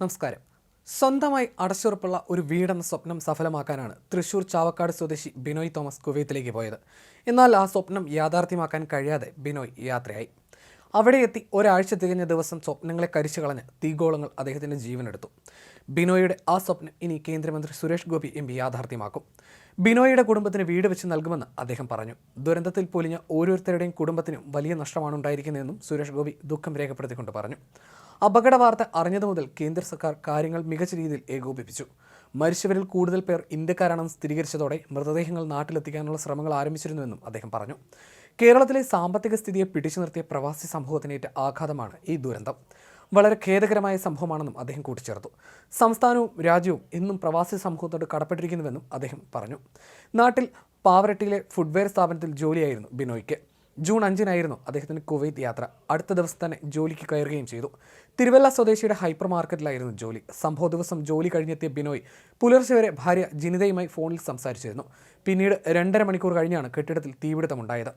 നമസ്കാരം. സ്വന്തമായി അടച്ചുറപ്പുള്ള ഒരു വീടെന്ന സ്വപ്നം സഫലമാക്കാനാണ് തൃശൂർ ചാവക്കാട് സ്വദേശി ബിനോയ് തോമസ് കുവൈത്തിലേക്ക് പോയത്. എന്നാൽ ആ സ്വപ്നം യാഥാർത്ഥ്യമാക്കാൻ കഴിയാതെ ബിനോയ് യാത്രയായി. അവിടെ എത്തി ഒരാഴ്ച തികഞ്ഞ ദിവസം സ്വപ്നങ്ങളെ കരിച്ചു കളഞ്ഞ് തീഗോളങ്ങൾ അദ്ദേഹത്തിന്റെ ജീവനെടുത്തു. ബിനോയുടെ ആ സ്വപ്നം ഇനി കേന്ദ്രമന്ത്രി സുരേഷ് ഗോപി എം പി യാഥാർത്ഥ്യമാക്കും. ബിനോയുടെ കുടുംബത്തിന് വീട് വെച്ച് നൽകുമെന്ന് അദ്ദേഹം പറഞ്ഞു. ദുരന്തത്തിൽ പൊലിഞ്ഞ ഓരോരുത്തരുടെയും കുടുംബത്തിനും വലിയ നഷ്ടമാണ് ഉണ്ടായിരിക്കുന്നതെന്നും സുരേഷ് ഗോപി ദുഃഖം രേഖപ്പെടുത്തിക്കൊണ്ട് പറഞ്ഞു. അപകട വാർത്ത അറിഞ്ഞതു മുതൽ കേന്ദ്ര സർക്കാർ കാര്യങ്ങൾ മികച്ച രീതിയിൽ ഏകോപിപ്പിച്ചു. മരിച്ചവരിൽ കൂടുതൽ പേർ ഇന്ത്യക്കാരാണെന്ന് സ്ഥിരീകരിച്ചതോടെ മൃതദേഹങ്ങൾ നാട്ടിലെത്തിക്കാനുള്ള ശ്രമങ്ങൾ ആരംഭിച്ചിരുന്നുവെന്നും അദ്ദേഹം പറഞ്ഞു. കേരളത്തിലെ സാമ്പത്തിക സ്ഥിതിയെ പിടിച്ചു നിർത്തിയ പ്രവാസി സമൂഹത്തിനേറ്റ ആഘാതമാണ് ഈ ദുരന്തം. വളരെ ഖേദകരമായ സംഭവമാണെന്നും അദ്ദേഹം കൂട്ടിച്ചേർത്തു. സംസ്ഥാനവും രാജ്യവും ഇന്നും പ്രവാസി സമൂഹത്തോട് കടപ്പെട്ടിരിക്കുന്നുവെന്നും അദ്ദേഹം പറഞ്ഞു. നാട്ടിൽ പാവരട്ടിയിലെ ഫുഡ്വെയർ സ്ഥാപനത്തിൽ ജോലിയായിരുന്നു ബിനോയ്ക്ക്. ജൂൺ അഞ്ചിനായിരുന്നു അദ്ദേഹത്തിന്റെ കുവൈത്ത് യാത്ര. അടുത്ത ദിവസം തന്നെ ജോലിക്ക് കയറുകയും ചെയ്തു. തിരുവല്ല സ്വദേശിയുടെ ഹൈപ്പർ മാർക്കറ്റിലായിരുന്നു ജോലി. സംഭവ ദിവസം ജോലി കഴിഞ്ഞെത്തിയ ബിനോയ് പുലർച്ചെ വരെ ഭാര്യ ജിനിതയുമായി ഫോണിൽ സംസാരിച്ചിരുന്നു. പിന്നീട് രണ്ടര മണിക്കൂർ കഴിഞ്ഞാണ് കെട്ടിടത്തിൽ തീപിടുത്തമുണ്ടായത്.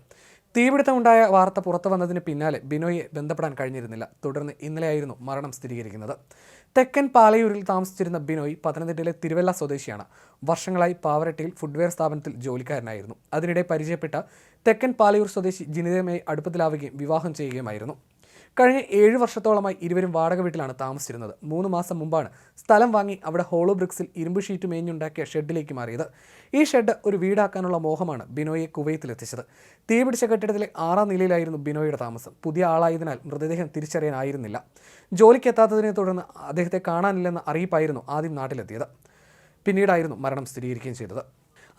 തീപിടുത്തമുണ്ടായ വാർത്ത പുറത്തു വന്നതിന് പിന്നാലെ ബിനോയെ ബന്ധപ്പെടാൻ കഴിഞ്ഞിരുന്നില്ല. തുടർന്ന് ഇന്നലെയായിരുന്നു മരണം സ്ഥിരീകരിക്കുന്നത്. തെക്കൻ പാലയൂരിൽ താമസിച്ചിരുന്ന ബിനോയ് പത്തനംതിട്ടയിലെ തിരുവല്ല സ്വദേശിയാണ്. വർഷങ്ങളായി പാവരട്ടിയിൽ ഫുഡ്വെയർ സ്ഥാപനത്തിൽ ജോലിക്കാരനായിരുന്നു. അതിനിടെ പരിചയപ്പെട്ട തെക്കൻ പാലയൂർ സ്വദേശി ജിനിതയുമായി അടുപ്പത്തിലാവുകയും വിവാഹം ചെയ്യുകയുമായിരുന്നു. കഴിഞ്ഞ ഏഴ് വർഷത്തോളമായി ഇരുവരും വാടക വീട്ടിലാണ് താമസിച്ചിരുന്നത്. മൂന്ന് മാസം മുമ്പാണ് സ്ഥലം വാങ്ങി അവിടെ ഹോളോ ബ്രിക്സിൽ ഇരുമ്പ് ഷീറ്റ് മേഞ്ഞുണ്ടാക്കിയ ഷെഡിലേക്ക് മാറിയത്. ഈ ഷെഡ് ഒരു വീടാക്കാനുള്ള മോഹമാണ് ബിനോയെ കുവൈത്തിലെത്തിച്ചത്. തീപിടിച്ച കെട്ടിടത്തിലെ ആറാം നിലയിലായിരുന്നു ബിനോയുടെ താമസം. പുതിയ ആളായതിനാൽ മൃതദേഹം തിരിച്ചറിയാനായിരുന്നില്ല ജോലിക്ക് എത്താത്തതിനെ തുടർന്ന് അദ്ദേഹത്തെ കാണാനില്ലെന്ന അറിയിപ്പായിരുന്നു ആദ്യം നാട്ടിലെത്തിയത്. പിന്നീടായിരുന്നു മരണം സ്ഥിരീകരിക്കുകയും ചെയ്തത്.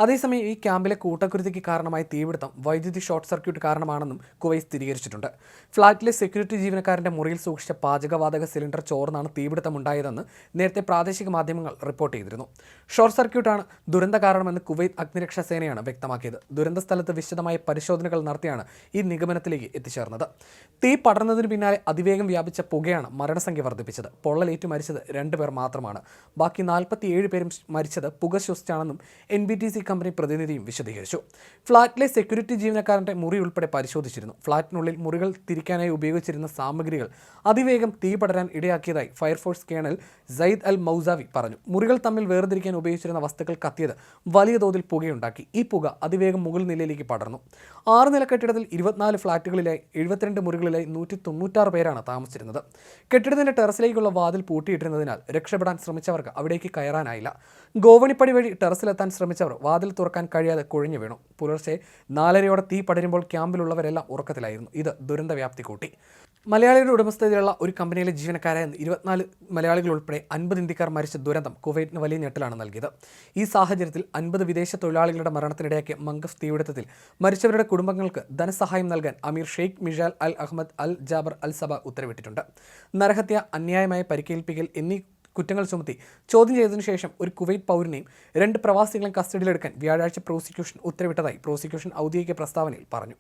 അതേസമയം ഈ ക്യാമ്പിലെ കൂട്ടക്കുരുതിക്ക് കാരണമായ തീപിടുത്തം വൈദ്യുതി ഷോർട്ട് സർക്യൂട്ട് കാരണമാണെന്നും കുവൈത്ത് സ്ഥിരീകരിച്ചിട്ടുണ്ട്. ഫ്ളാറ്റിലെ സെക്യൂരിറ്റി ജീവനക്കാരന്റെ മുറിയിൽ സൂക്ഷിച്ച പാചകവാതക സിലിണ്ടർ ചോർന്നാണ് തീപിടുത്തമുണ്ടായതെന്ന് നേരത്തെ പ്രാദേശിക മാധ്യമങ്ങൾ റിപ്പോർട്ട് ചെയ്തിരുന്നു. ഷോർട്ട് സർക്യൂട്ടാണ് ദുരന്ത കാരണമെന്ന് കുവൈത്ത് അഗ്നിരക്ഷാ സേനയാണ് വ്യക്തമാക്കിയത്. ദുരന്ത സ്ഥലത്ത് വിശദമായ പരിശോധനകൾ നടത്തിയാണ് ഈ നിഗമനത്തിലേക്ക് എത്തിച്ചേർന്നത്. തീ പടർന്നതിന് പിന്നാലെ അതിവേഗം വ്യാപിച്ച പുകയാണ് മരണസംഖ്യ വർദ്ധിപ്പിച്ചത്. പൊള്ളലേറ്റ് മരിച്ചത് രണ്ടുപേർ മാത്രമാണ്. ബാക്കി നാൽപ്പത്തിയേഴ് പേരും മരിച്ചത് പുക ശ്വസിച്ചാണെന്നും N B T C company പ്രതിനിധിയും വിശദീകരിച്ചു. ഫ്ളാറ്റിലെ സെക്യൂരിറ്റി ജീവനക്കാരന്റെ മുറി ഉൾപ്പെടെ പരിശോധിച്ചിരുന്നു. ഫ്ളാറ്റിനുള്ളിൽ മുറികൾ തിരിക്കാനായി ഉപയോഗിച്ചിരുന്ന സാമഗ്രികൾ അതിവേഗം തീ പടരാൻ ഇടയാക്കിയതായി fire force colonel Sayyid Al Mousavi പറഞ്ഞു. മുറികൾ തമ്മിൽ വേർതിരിക്കാൻ ഉപയോഗിച്ചിരുന്ന വസ്തുക്കൾ കത്തിയത് വലിയ തോതിൽ പുകയുണ്ടാക്കി. ഈ പുക അതിവേഗം മുകൾ നിലയിലേക്ക് പടർന്നു. ആറ് നില കെട്ടിടത്തിൽ ഇരുപത്തിനാല് ഫ്ളാറ്റുകളിലായി എഴുപത്തിരണ്ട് മുറികളിലായി നൂറ്റി തൊണ്ണൂറ്റാറ് പേരാണ് താമസിച്ചിരുന്നത്. കെട്ടിടത്തിന്റെ ടെറസിലേക്കുള്ള വാതിൽ പൂട്ടിയിട്ടിരുന്നതിനാൽ രക്ഷപ്പെടാൻ ശ്രമിച്ചവർക്ക് അവിടേക്ക് കയറാനായില്ല. ഗോവണിപ്പടി വഴി ടെറസിലെത്താൻ ശ്രമിച്ചവർ വാതിൽ തുറക്കാൻ കഴിയാതെ കുഴഞ്ഞു വീണു. പുലർച്ചെ നാലരയോടെ തീ പടരുമ്പോൾ ക്യാമ്പിലുള്ളവരെല്ലാം ഉറക്കത്തിലായിരുന്നു. ഇത് ദുരന്ത വ്യാപ്തി കൂട്ടി. മലയാളിയുടെ ഉടമസ്ഥതയിലുള്ള ഒരു കമ്പനിയിലെ ജീവനക്കാരായ ഇരുപത്തിനാല് മലയാളികൾ ഉൾപ്പെടെ അൻപത് ഇന്ത്യക്കാർ മരിച്ച ദുരന്തം കുവൈറ്റിന് വലിയ ഞെട്ടലാണ് നൽകിയത്. ഈ സാഹചര്യത്തിൽ അൻപത് വിദേശ തൊഴിലാളികളുടെ മരണത്തിനിടയാക്കിയ മംഗഫ് തീപിടുത്തത്തിൽ മരിച്ചവരുടെ കുടുംബങ്ങൾക്ക് ധനസഹായം നൽകാൻ അമീർ Sheikh Mishal al Ahmad al Jaber al Sabah ഉത്തരവിട്ടിട്ടുണ്ട്. നരഹത്യ അന്യായമായ പരിക്കേൽപ്പിക്കൽ എന്നീ കുറ്റങ്ങൾ ചുമത്തി. ചോദ്യം ചെയ്തതിനു ശേഷം ഒരു കുവൈറ്റ് പൗരനെയും രണ്ട് പ്രവാസികളെയും കസ്റ്റഡിയിലെടുക്കാൻ വ്യാഴാഴ്ച പ്രോസിക്യൂഷൻ ഉത്തരവിട്ടതായി പ്രോസിക്യൂഷൻ ഔദ്യോഗിക പ്രസ്താവനയിൽ പറഞ്ഞു.